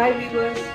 Hi viewers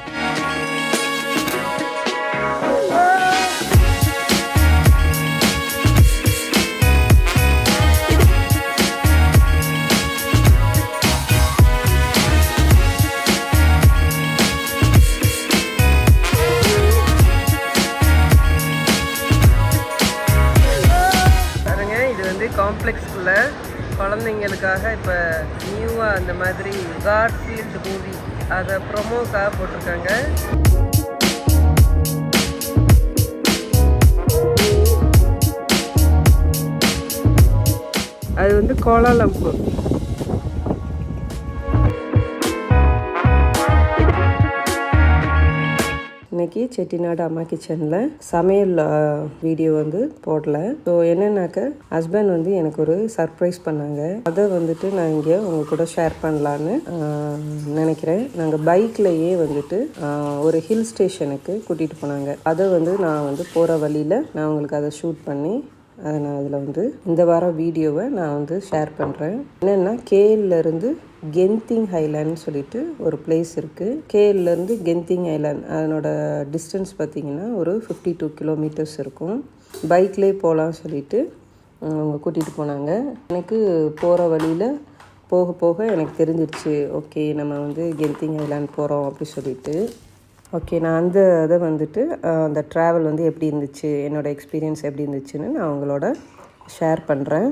Kuala Lumpur இன்னைக்கு செட்டிநாடு அம்மா கிச்சனில் சமையல் வீடியோ வந்து போடல. ஸோ என்னன்னாக்க ஹஸ்பண்ட் வந்து எனக்கு ஒரு சர்ப்ரைஸ் பண்ணாங்க. அதை வந்துட்டு நான் இங்கே உங்க கூட ஷேர் பண்ணலான்னு நினைக்கிறேன். நாங்கள் பைக்லேயே வந்துட்டு ஒரு ஹில் ஸ்டேஷனுக்கு கூட்டிகிட்டு போனாங்க. அதை வந்து நான் வந்து போகிற வழியில் நான் உங்களுக்கு அதை ஷூட் பண்ணி அதை நான் அதில் வந்து இந்த வாரம் வீடியோவை நான் வந்து ஷேர் பண்ணுறேன் என்னென்னா கேஎல்லேருந்து கென்திங் ஹைலேண்ட்னு சொல்லிட்டு ஒரு பிளேஸ் இருக்குது கேஎல்லேருந்து கென்திங் ஐலாண்ட் அதனோட டிஸ்டன்ஸ் பார்த்தீங்கன்னா ஒரு ஃபிஃப்டி டூ கிலோமீட்டர்ஸ் இருக்கும். பைக்லேயே போகலான்னு சொல்லிட்டு அவங்க கூட்டிகிட்டு போனாங்க. எனக்கு போகிற வழியில் போக போக எனக்கு தெரிஞ்சிருச்சு ஓகே நம்ம வந்து கென்திங் ஐலாண்ட் போகிறோம் அப்படி சொல்லிட்டு. ஓகே நான் அந்த இதை வந்துட்டு அந்த ட்ராவல் வந்து எப்படி இருந்துச்சு என்னோட எக்ஸ்பீரியன்ஸ் எப்படி இருந்துச்சுன்னு நான் உங்களோட ஷேர் பண்ணுறேன்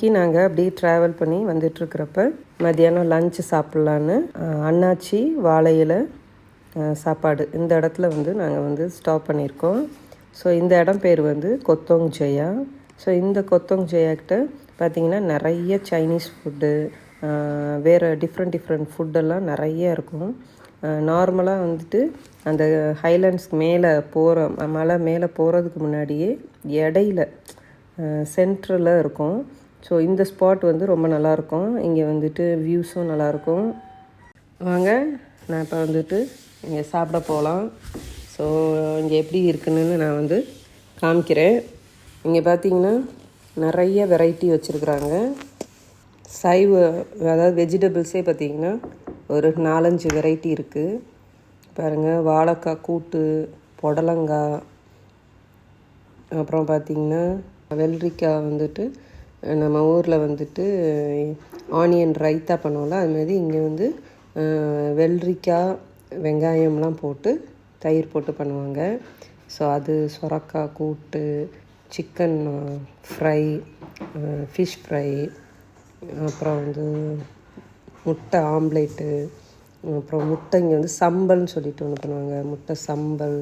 அன்னைக்கு நாங்கள் அப்படியே ட்ராவல் பண்ணி வந்துட்டுருக்கிறப்ப மத்தியானம் லஞ்சு சாப்பிட்லான்னு அண்ணாச்சி வாழையில் சாப்பாடு இந்த இடத்துல வந்து நாங்கள் வந்து ஸ்டாப் பண்ணியிருக்கோம். ஸோ இந்த இடம் பேர் வந்து கொத்தோங் ஜெயா. ஸோ இந்த கொத்தோங் ஜெயா கிட்ட பார்த்தீங்கன்னா நிறைய சைனீஸ் ஃபுட்டு வேறு டிஃப்ரெண்ட் டிஃப்ரெண்ட் ஃபுட்டெல்லாம் நிறைய இருக்கும். நார்மலாக வந்துட்டு அந்த ஹைலேண்ட்ஸ்க்கு மேலே போகிற மலை மேலே போகிறதுக்கு முன்னாடியே இடையில சென்ட்ரில் இருக்கும். ஸோ இந்த ஸ்பாட் வந்து ரொம்ப நல்லாயிருக்கும். இங்கே வந்துட்டு வியூஸும் நல்லாயிருக்கும். வாங்க நான் இப்போ வந்துட்டு இங்கே சாப்பிட போகலாம். ஸோ இங்கே எப்படி இருக்குன்னு நான் வந்து காமிக்கிறேன். இங்கே பார்த்தீங்கன்னா நிறைய வெரைட்டி வச்சுருக்குறாங்க. சைவ அதாவது வெஜிடபிள்ஸே பார்த்திங்கன்னா ஒரு நாலஞ்சு வெரைட்டி இருக்குது பாருங்கள் வாழைக்காய் கூட்டு புடலங்காய் அப்புறம் பார்த்திங்கன்னா வெள்ளரிக்காய் வந்துட்டு நம்ம ஊரில் வந்துட்டு ஆனியன் ரைத்தா பண்ணுவோம்ல அதுமாரி இங்கே வந்து வெள்ளரிக்காய் வெங்காயம்லாம் போட்டு தயிர் போட்டு பண்ணுவாங்க. ஸோ அது சொரக்காய் கூட்டு சிக்கன் ஃப்ரை ஃபிஷ் ஃப்ரை அப்புறம் வந்து முட்டை ஆம்லேட்டு அப்புறம் முட்டை இங்கே வந்து சம்பல்னு சொல்லிட்டு ஒன்று பண்ணுவாங்க. முட்டை சம்பல்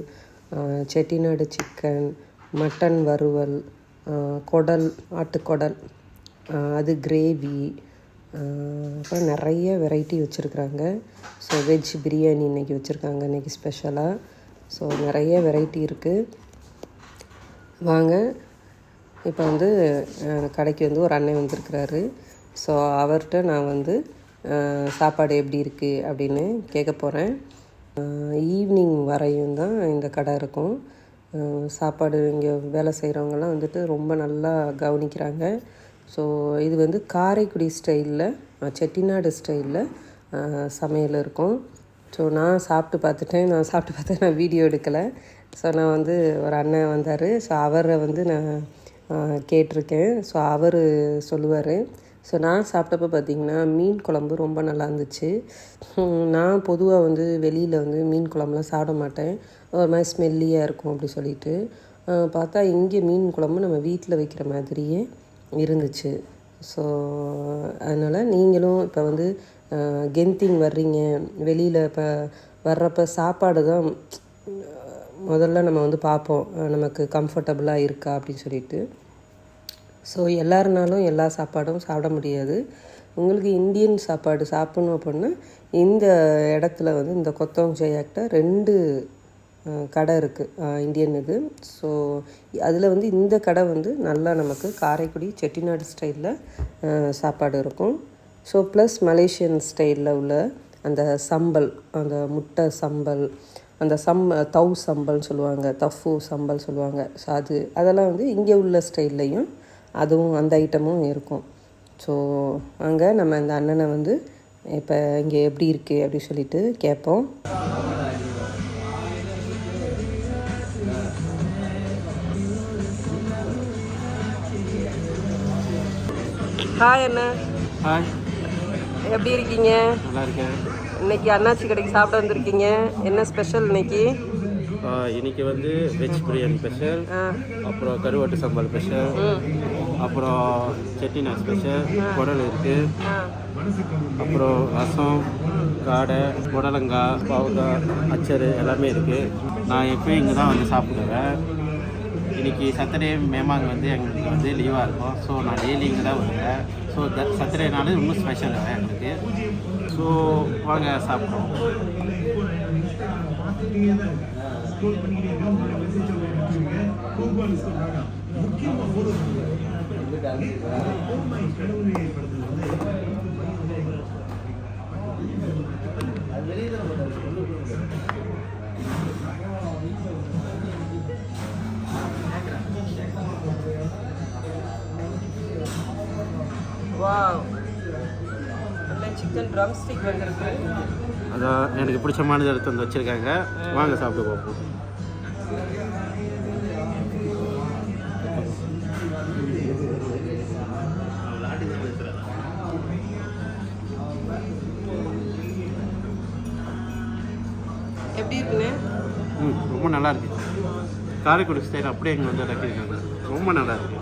செட்டிநாடு சிக்கன் மட்டன் வறுவல் குடல் ஆட்டுக்குடல் அது கிரேவி அப்புறம் நிறைய வெரைட்டி வச்சுருக்குறாங்க. ஸோ வெஜ் பிரியாணி இன்றைக்கி வச்சுருக்காங்க இன்றைக்கி ஸ்பெஷலாக ஸோ நிறைய வெரைட்டி இருக்குது வாங்க. இப்போ வந்து கடைக்கு வந்து ஒரு அண்ணன் வந்திருக்கிறாரு. ஸோ அவர்கிட்ட நான் வந்து சாப்பாடு எப்படி இருக்குது அப்படின்னு கேட்க போகிறேன் ஈவினிங் வரையும் தான் இந்த கடை இருக்கும். சாப்பாடு இங்கே வேலை செய்கிறவங்கலாம் வந்துட்டு ரொம்ப நல்லா கவனிக்கிறாங்க. ஸோ இது வந்து காரைக்குடி ஸ்டைலில் செட்டிநாடு ஸ்டைலில் சமையல் இருக்கும். ஸோ நான் சாப்பிட்டு பார்த்துட்டேன். நான் சாப்பிட்டு பார்த்தேன் நான் வீடியோ எடுக்கலை. ஸோ நான் வந்து ஒரு அண்ணன் வந்தார். ஸோ அவரை வந்து நான் கேட்டிருக்கேன். ஸோ அவர் சொல்லுவார். ஸோ நான் சாப்பிட்டப்ப பார்த்தீங்கன்னா மீன் குழம்பு ரொம்ப நல்லா இருந்துச்சு. நான் பொதுவாக வந்து வெளியில் வந்து மீன் குழம்புலாம் சாப்பிட மாட்டேன். ஒரு மாதிரி ஸ்மெல்லியாக இருக்கும் அப்படி சொல்லிட்டு பார்த்தா இங்கே மீன் குழம்பு நம்ம வீட்டில் வைக்கிற மாதிரியே இருந்துச்சு. ஸோ அதனால் நீங்களும் இப்போ வந்து கெந்திங் வர்றீங்க. வெளியில் இப்போ வர்றப்ப சாப்பாடு தான் முதல்ல நம்ம வந்து பார்ப்போம். நமக்கு கம்ஃபர்டபுளாக இருக்கா அப்படின்னு சொல்லிட்டு. ஸோ எல்லாருனாலும் எல்லா சாப்பாடும் சாப்பிட முடியாது. உங்களுக்கு இந்தியன் சாப்பாடு சாப்பிட்ணும் அப்படின்னா இந்த இடத்துல வந்து இந்த கொத்தவங்க ஜெயாக்கிட்ட ரெண்டு கடை இருக்குது இந்தியன் இது. ஸோ அதில் வந்து இந்த கடை வந்து நல்லா நமக்கு காரைக்குடி செட்டிநாடு ஸ்டைலில் சாப்பாடு இருக்கும். ஸோ ப்ளஸ் மலேசியன் ஸ்டைலில் உள்ள அந்த சம்பல் அந்த முட்டை சம்பல் அந்த சம் தவ் சம்பல்னு சொல்லுவாங்க தஃபு சம்பல் சொல்லுவாங்க. ஸோ அது அதெல்லாம் வந்து இங்கே உள்ள ஸ்டைல்லையும் அதுவும் அந்த ஐட்டமும் இருக்கும். ஸோ அங்கே நம்ம இந்த அண்ணனை வந்து இப்போ இங்கே எப்படி இருக்குது அப்படி சொல்லிட்டு கேட்போம் ஹாய் அண்ணா. ஹாய் எப்படி இருக்கீங்க? நல்லா இருக்கேன் இன்னைக்கு அண்ணாச்சி கடைக்கு சாப்பிட வந்திருக்கீங்க. என்ன ஸ்பெஷல் இன்னைக்கு? இன்னைக்கு வந்து வெஜ் பிரியாணி ஸ்பெஷல் அப்புறம் கருவாட்டு சம்பல் ஸ்பெஷல் அப்புறம் செட்டிநாட் ஸ்பெஷல் குடல் இருக்குது ஆ. அப்புறம் ரசம் காடை புடலங்காய் பாவக்காய் அச்சரு எல்லாமே இருக்குது நான் எப்பயும் இங்கே தான் வந்து சாப்பிடுவேன். இன்னைக்கு சத்தரே மேமாங் வந்து எங்களுக்கு வந்து லீவாக இருக்கும். ஸோ நான் டெய்லி இங்கே தான் வருவேன். ஸோ த சட்டர்டேனால ரொம்ப ஸ்பெஷல் எங்களுக்கு. ஸோ வாங்க சாப்பிடுவோம். முக்கியமாக சிக்கன் ட்ரம் ஸ்டிக் வந்திருக்கு அதான் எனக்கு பிடிச்சமானது எடுத்து வந்து வச்சுருக்காங்க. வாங்க சாப்பிட்டு பார்ப்போம். எப்படி இருக்குண்ணே ம் ரொம்ப நல்லா இருக்கு. காரைக்குடி ஸ்டைல் அப்படியே இங்கே வந்து இறக்கிருக்காங்க ரொம்ப நல்லா இருக்கு.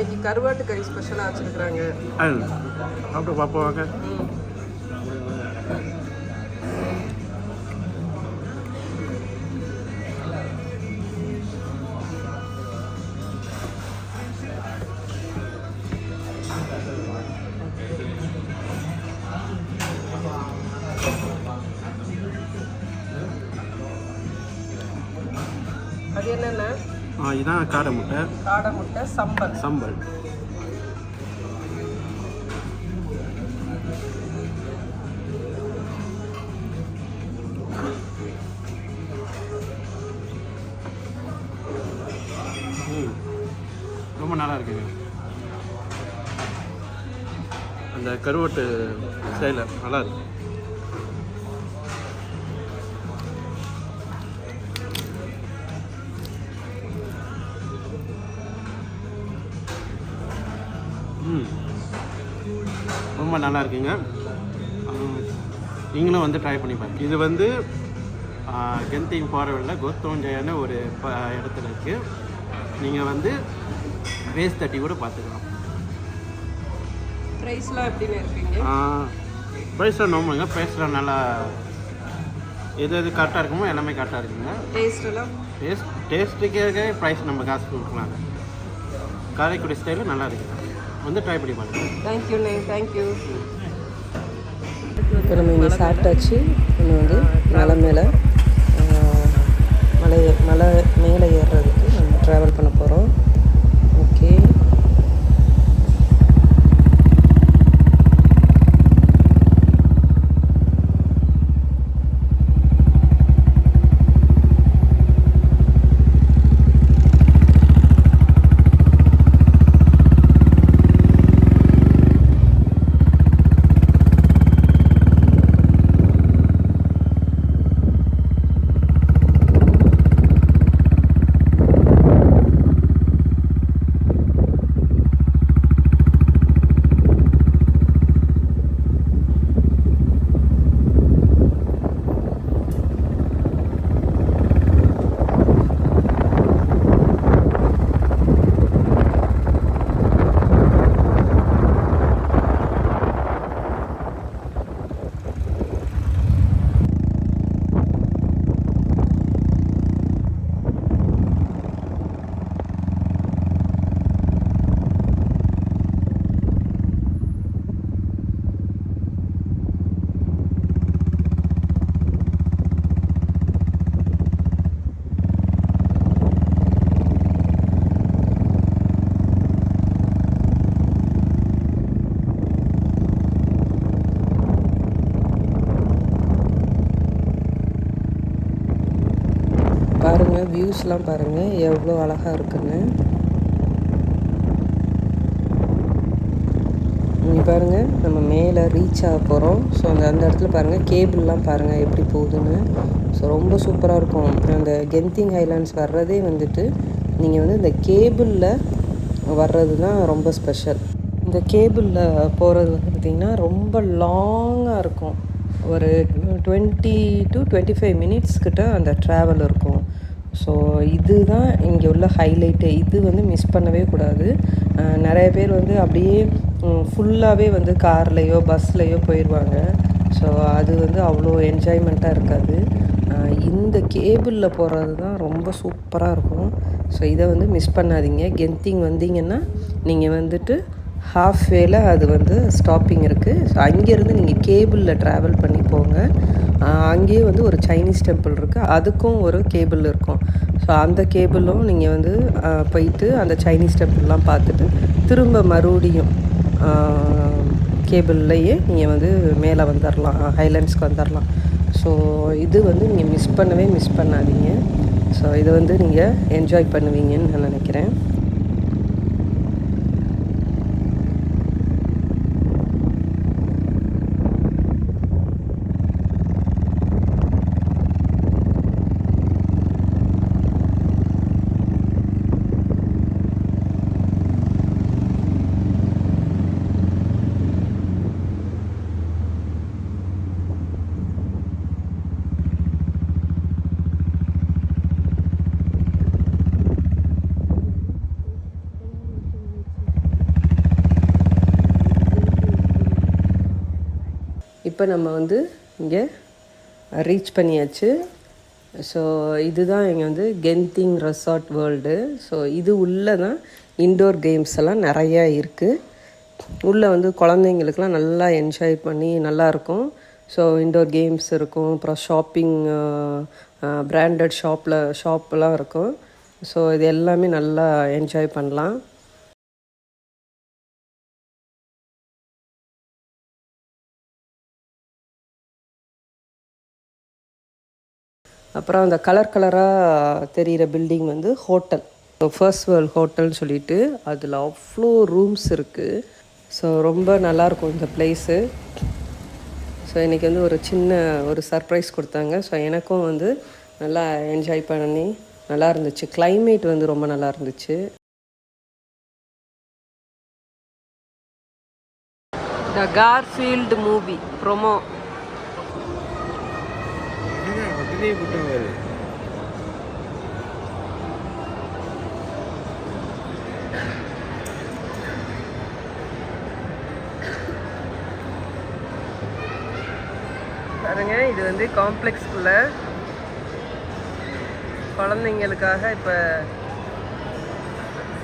இன்னைக்கு கருவாட்டு கறி ஸ்பெஷலாக வச்சுருக்குறாங்க. சாப்பிட்டு பார்ப்போம் வாங்க. இதான் காடை முட்டை. காடை முட்டை சம்பல். சம்பல். ரொம்ப நல்லா இருக்குங்க. அந்த கருவாட்டு ஸ்டைலில் நல்லா இருக்கு. ரொம்ப நல்லா இருக்குங்க நீங்களும் வந்து ட்ரை பண்ணி பாருங்க. இது வந்து கெந்திங் போகிற வழியில் கோத்தோஞ்சையான ஒரு ப இடத்துல இருக்குது நீங்கள் வந்து வேஸ்ட் தட்டி கூட பார்த்துக்கலாம் ப்ரைஸ்லாம் எப்படின்னு இருக்கீங்க? ப்ரைஸ்லாம் நோம்புங்க ப்ரைஸ்லாம் நல்லா எது எது கரெக்டாக இருக்குமோ எல்லாமே கரெக்டாக இருக்குங்க. டேஸ்ட் எல்லாம்? டேஸ்ட் டேஸ்ட்டுக்கே ப்ரைஸ் நம்ம காசு கொடுக்கலாம். காரைக்குடி ஸ்டைலில் நல்லா இருக்குது வந்து ட்ரை பண்ணி பாருங்கள் தேங்க்யூண்ணே தேங்க்யூ இப்போ நம்ம இங்கே சாப்பிட்டாச்சு. இன்னும் வந்து மலை மேலே மலை மலை மேலே ஏறுறதுக்கு நம்ம ட்ராவல் பண்ண போகிறோம் வியூஸ்லாம் பாருங்கள் எவ்வளோ அழகாக இருக்குன்னு. இங்கே பாருங்கள் நம்ம மேலே ரீச் ஆக போகிறோம் ஸோ அந்த அந்த இடத்துல பாருங்கள் கேபிள்லாம் பாருங்கள் எப்படி போகுதுன்னு. ஸோ ரொம்ப சூப்பராக இருக்கும். அந்த கெந்திங் ஹைலாண்ட்ஸ் வர்றதே வந்துட்டு நீங்கள் வந்து இந்த கேபிளில் வர்றது தான் ரொம்ப ஸ்பெஷல் இந்த கேபிளில் போகிறது வந்து பார்த்திங்கன்னா ரொம்ப லாங்காக இருக்கும். ஒரு twenty to twenty five minutes கிட்ட அந்த ட்ராவல் இருக்கும். ஸோ இதுதான் இங்கே உள்ள ஹைலைட்டு இது வந்து மிஸ் பண்ணவே கூடாது. நிறைய பேர் வந்து அப்படியே ஃபுல்லாகவே வந்து கார்லேயோ பஸ்லேயோ போயிடுவாங்க ஸோ அது வந்து அவ்வளோ என்ஜாய்மெண்ட்டாக இருக்காது. இந்த கேபிளில் போகிறது தான் ரொம்ப சூப்பராக இருக்கும். ஸோ இதை வந்து மிஸ் பண்ணாதீங்க. கெந்திங் வந்தீங்கன்னா நீங்கள் வந்துட்டு ஹாஃப் வேல அது வந்து ஸ்டாப்பிங் இருக்குது ஸோ அங்கேருந்து நீங்கள் கேபிளில் ட்ராவல் பண்ணி போங்க. அங்கேயே வந்து ஒரு சைனீஸ் டெம்பிள் இருக்குது அதுக்கும் ஒரு கேபிள் இருக்கும். ஸோ அந்த கேபிளும் நீங்கள் வந்து போயிட்டு அந்த சைனீஸ் டெம்பிள்லாம் பார்த்துட்டு திரும்ப மறுபடியும் கேபிள்லையே நீங்கள் வந்து மேலே வந்துடலாம் ஹைலேண்ட்ஸ்க்கு வந்துடலாம் ஸோ இது வந்து நீங்கள் மிஸ் பண்ணவே மிஸ் பண்ணாதீங்க. ஸோ இதை வந்து நீங்கள் என்ஜாய் பண்ணுவீங்கன்னு நான் நினைக்கிறேன். இப்போ நம்ம வந்து இங்கே ரீச் பண்ணியாச்சு. ஸோ இதுதான் இங்கே வந்து கெந்திங் ரெசார்ட் வேர்ல்டு ஸோ இது உள்ளே தான் இன்டோர் கேம்ஸ் எல்லாம் நிறையா இருக்குது உள்ளே வந்து குழந்தைங்களுக்குலாம் நல்லா என்ஜாய் பண்ணி நல்லாயிருக்கும் ஸோ இன்டோர் கேம்ஸ் இருக்கும். அப்புறம் ஷாப்பிங் பிராண்டட் ஷாப்பில் ஷாப்லாம் இருக்கும். ஸோ இது எல்லாமே நல்லா என்ஜாய் பண்ணலாம். அப்புறம் அந்த கலர் கலராக தெரிகிற பில்டிங் வந்து ஹோட்டல் ஃபர்ஸ்ட் வேர்ல்ட் ஹோட்டல்னு சொல்லிட்டு அதில் அவ்வளோ ரூம்ஸ் இருக்குது ஸோ ரொம்ப நல்லாயிருக்கும் இந்த பிளேஸு ஸோ இன்றைக்கி வந்து ஒரு சின்ன ஒரு சர்ப்ரைஸ் கொடுத்தாங்க. ஸோ எனக்கும் வந்து நல்லா என்ஜாய் பண்ணி நல்லா இருந்துச்சு. கிளைமேட் வந்து ரொம்ப நல்லா இருந்துச்சு. த கார்ஃபீல்டு மூவி ப்ரொமோ உடனே விட்டு பாருங்க இது வந்து காம்ப்ளெக்ஸ்குள்ள குழந்தைங்களுக்காக இப்போ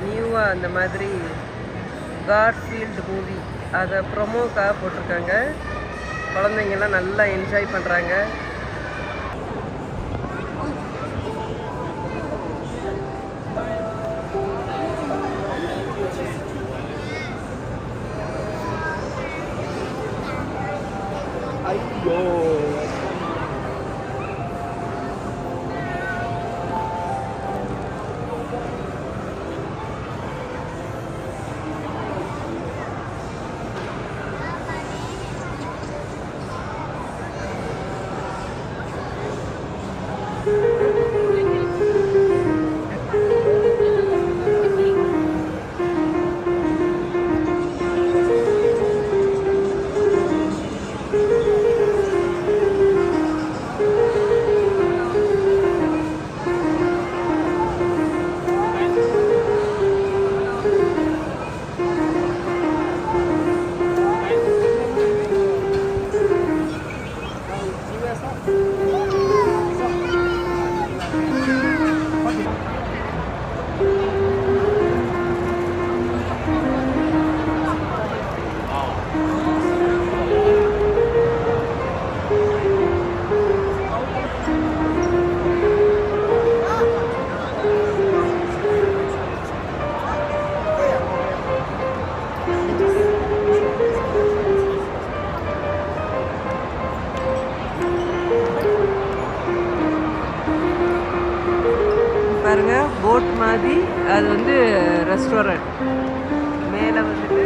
நியூவாக அந்த மாதிரி கார்ஃபீல்டு மூவி அதை ப்ரொமோக்காக போட்டிருக்காங்க. குழந்தைங்கெல்லாம் நல்லா என்ஜாய் பண்ணுறாங்க போட் மாதிரி அது வந்து ரெஸ்டாரண்ட் மேலே வந்துட்டு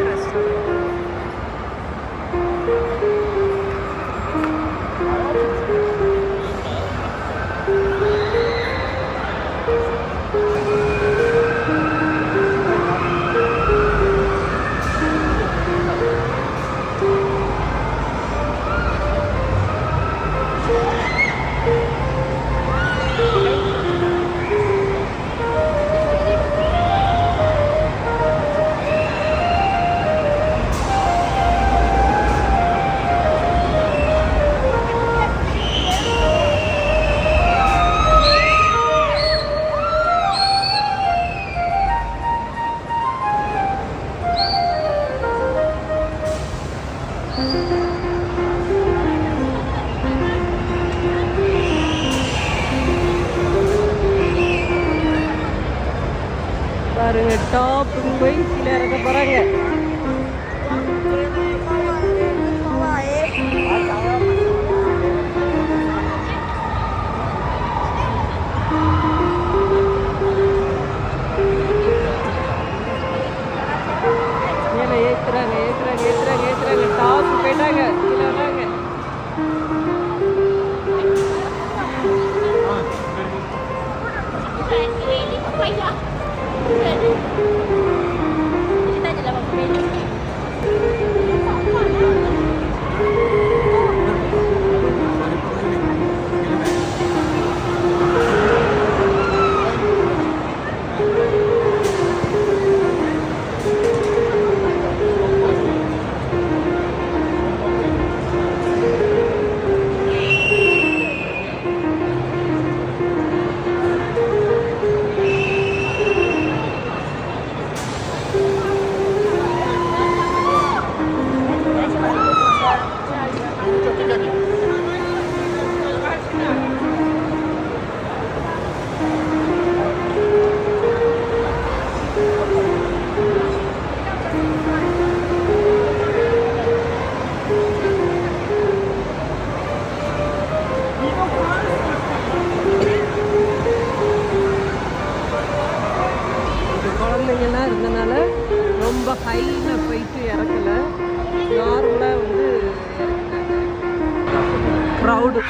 ரெஸ்டாரண்ட் பாருங்க டாப்புக்கு போய்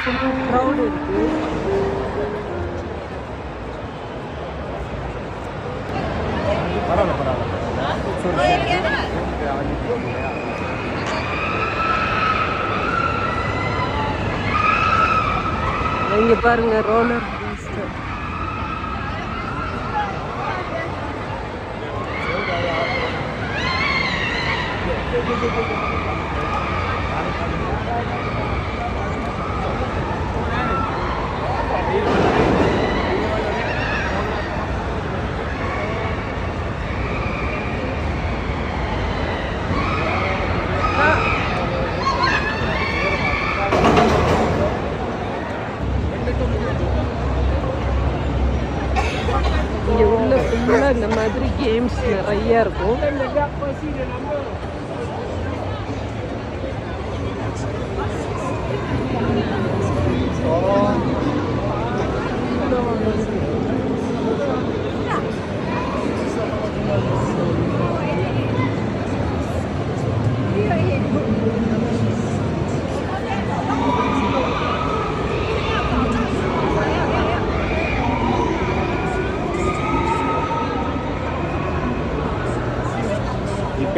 ஃபுல் க்ரௌடு இருக்குது இங்கே பாருங்க ரோலர்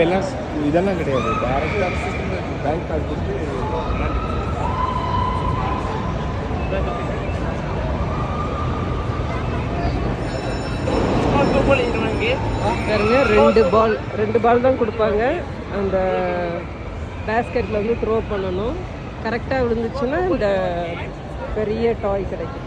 இப்போ எல்லாம் இதெல்லாம் கிடையாது. டேரெக்டாக பேங்க் கார்டு கொடுத்து பாருங்க ரெண்டு பால் ரெண்டு பால் தான் கொடுப்பாங்க. அந்த பேஸ்கெட்டில் வந்து த்ரோ பண்ணணும். கரெக்டாக விழுந்துச்சுன்னா இந்த பெரிய டாய் கிடைக்கும்.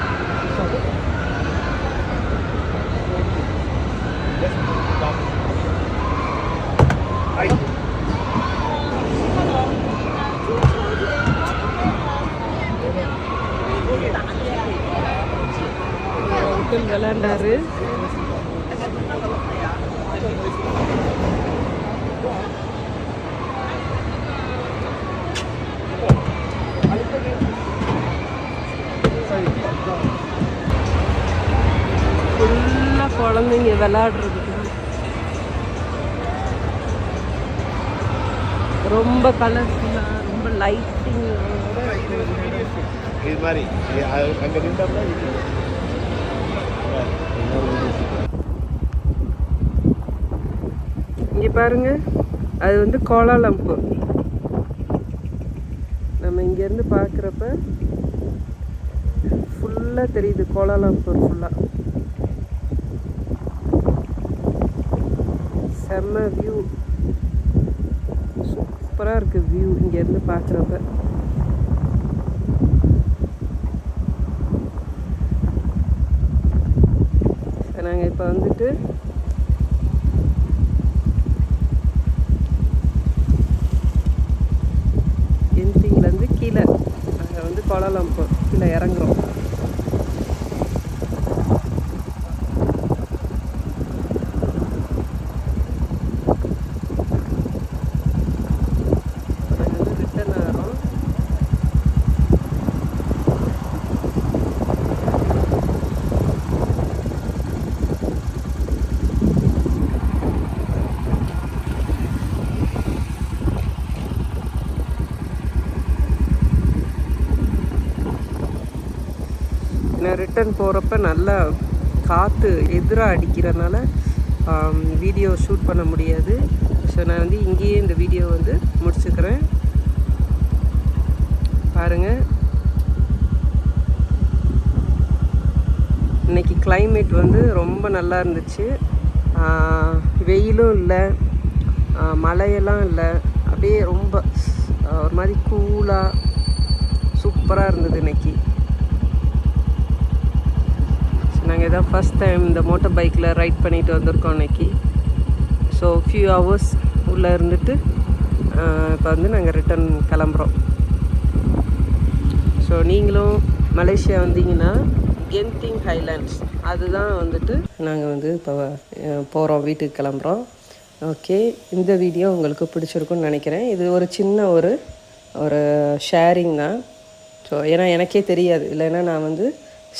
அங்கிள் விளையாண்டாரு. ஃபுல்லாக குழந்தைங்க விளையாடுறதுக்கு. ரொம்ப கலர்ஃபுல்லாக ரொம்ப லைட்டிங் இது மாதிரி அங்கே நின்றோம்னா இங்கே பாருங்க அது வந்து கோலாலம்பூர் நம்ம இங்கேருந்து பார்க்குறப்ப ஃபுல்லாக தெரியுது கோலாலம்பூர் ஃபுல்லாக செம்ம வியூ சூப்பராக இருக்குது வியூ இங்கேருந்து பார்க்குறப்ப. நாங்கள் இப்போ வந்துட்டு என்சிங்லேருந்து கீழே நாங்கள் வந்து கோலாலம்பூர் கீழே இறங்குறோம் நாங்கள் வந்து ரிட்டர்ன் ஆகிறோம் நான் ரிட்டர்ன் போகிறப்ப நல்லா காற்று எதிராக அடிக்கிறனால வீடியோ ஷூட் பண்ண முடியாது. ஸோ நான் வந்து இங்கேயே இந்த வீடியோ வந்து முடிச்சுக்கிறேன். பாருங்கள் இன்னைக்கு கிளைமேட் வந்து ரொம்ப நல்லா இருந்துச்சு. வெயிலும் இல்லை. மழையெல்லாம் இல்லை. அப்படியே ரொம்ப ஒரு மாதிரி கூலாக சூப்பராக இருந்தது இன்றைக்கி நாங்கள் இதான் ஃபஸ்ட் டைம் இந்த மோட்டர் பைக்கில் ரைட் பண்ணிட்டு வந்திருக்கோம் அன்னைக்கு. ஸோ ஃபியூ ஹவர்ஸ் உள்ளே இருந்துட்டு இப்போ வந்து நாங்கள் ரிட்டர்ன் கிளம்புறோம். ஸோ நீங்களும் மலேசியா வந்தீங்கன்னா கென்திங் ஹைலாண்ட்ஸ் அதுதான் வந்துட்டு நாங்கள் வந்து இப்போ போகிறோம் வீட்டுக்கு கிளம்புறோம். ஓகே இந்த வீடியோ உங்களுக்கு பிடிச்சிருக்குன்னு நினைக்கிறேன். இது ஒரு சின்ன ஒரு ஒரு ஷேரிங் தான். ஸோ ஏன்னா எனக்கே தெரியாது. இல்லைன்னா நான் வந்து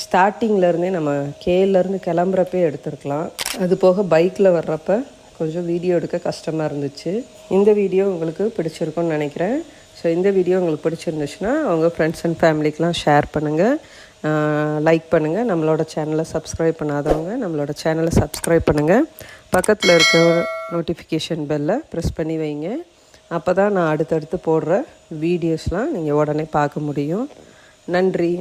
ஸ்டார்டிங்லேருந்தே நம்ம கேலேருந்து கிளம்புறப்பே எடுத்திருக்கலாம். அது போக பைக்கில் வர்றப்ப கொஞ்சம் வீடியோ எடுக்க கஷ்டமாக இருந்துச்சு. இந்த வீடியோ உங்களுக்கு பிடிச்சிருக்கும்னு நினைக்கிறேன். ஸோ இந்த வீடியோ உங்களுக்கு பிடிச்சிருந்துச்சுன்னா அவங்க ஃப்ரெண்ட்ஸ் அண்ட் ஃபேமிலிக்கெலாம் ஷேர் பண்ணுங்கள் லைக் பண்ணுங்கள் நம்மளோட சேனலை சப்ஸ்கிரைப் பண்ணாதவங்க நம்மளோட சேனலை சப்ஸ்கிரைப் பண்ணுங்கள் பக்கத்தில் இருக்க நோட்டிஃபிகேஷன் பெல்லை ப்ரெஸ் பண்ணி வைங்க. அப்போ தான் நான் அடுத்தடுத்து போடுற வீடியோஸ்லாம் நீங்கள் உடனே பார்க்க முடியும். நன்றி.